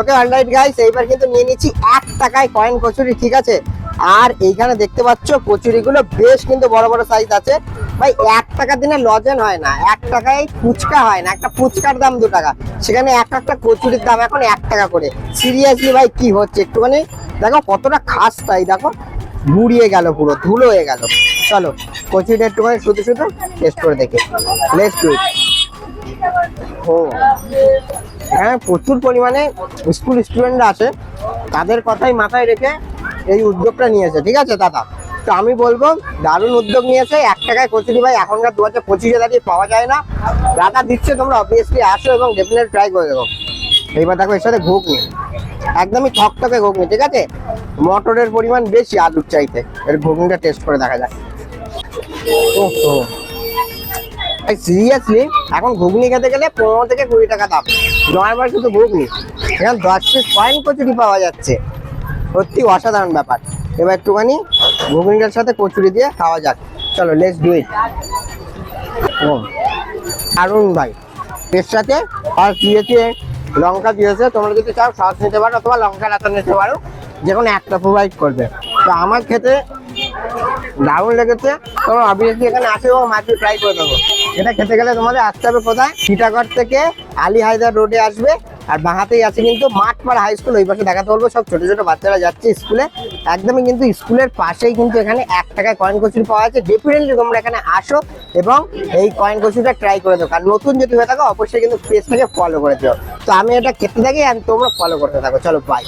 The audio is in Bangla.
ওকে অলরাইট গাইস এইবার কিন্তু নিয়ে নিচ্ছি এক টাকায় কয়েন কচুরি ঠিক আছে? আর এইখানে দেখতে পাচ্ছ কচুরিগুলো বেশ কিন্তু বড় বড় সাইজ আছে। ভাই এক টাকা দিনে লজেন হয় না। এক টাকায় ফুচকা হয় না। একটা ফুচকার দাম দু টাকা। সেখানে এক একটা কচুরির দাম এখন এক টাকা করে। সিরিয়াসলি ভাই কি হচ্ছে একটুখানি? দেখো কতটা খাস তাই দেখো। মুড়িয়ে গেল পুরো ধুলো হয়ে গেল। চলো কচুরিটা একটুখানি শুধু শুধু টেস্ট করে দেখি। লেটস ডু ও এখানে প্রচুর পরিমাণে স্কুল স্টুডেন্টরা আছে। তাদের কথাই মাথায় রেখে এই উদ্যোগটা নিয়েছে, ঠিক আছে দাদা? তো আমি বলব, দারুণ উদ্যোগ নিয়েছে। এক টাকায় কচুরি ভাই এখনকার দু হাজার পঁচিশে দাঁড়িয়ে পাওয়া যায় না। দাদা দিচ্ছে, তোমরা অবভিয়াসলি আসো এবং ডেফিনেট ট্রাই করে দেবো এইবার দেখো, এর সাথে ঘুগনি। একদমই থকথকে ঘুগনি, ঠিক আছে? মটরের পরিমাণ বেশি আলুর চাইতে। এর ঘুগনিটা টেস্ট করে দেখা যায় ওহো। সিরিয়াসলি এখন ঘুগনি খেতে গেলে পনেরো থেকে কুড়ি টাকা দাম। নয়বার শুধু ঘুগনি। এখানে দশ পিস কয়েন কচুরি পাওয়া যাচ্ছে। সত্যি অসাধারণ ব্যাপার। এবার একটুখানি ঘুগনিটার সাথে কচুরি দিয়ে খাওয়া যাক। চলো লেটস ডু ইট ও ভাই। এর সাথে আর দিয়েছে, লঙ্কা দিয়েছে। তোমরা যদি চাও, সস নিতে পারো অথবা লঙ্কা রাতা নিতে পারো। যে কোনো একটা প্রোভাইড করবে। তো আমার খেতে দারুণ লেগেছে। তোমরা অবভিয়াসলি এখানে আসে এবং মাছটি ট্রাই করে দেবো। এটা খেতে গেলে তোমাদের আসতে হবে কোথায়? সীতাগড় থেকে আলী হায়দার রোডে আসবে। আর বাহাতেই আছে কিন্তু মাঠপাড়া হাই স্কুল ওই পাশে দেখাতে বলব, সব ছোট ছোট বাচ্চারা যাচ্ছে স্কুলে। একদমই কিন্তু স্কুলের পাশেই কিন্তু এখানে এক টাকায় কয়েন কচুরি পাওয়া যাচ্ছে। ডেফিনেটলি তোমরা এখানে আসো এবং এই কয়েন কচুরিটা ট্রাই করে দেবো আর নতুন যদি হয়ে থাকো, অবশ্যই কিন্তু পেজটাকে ফলো করে দিও। তো আমি এটা খেতে থাকি আর তোমরা ফলো করতে থাকো। চলো বাই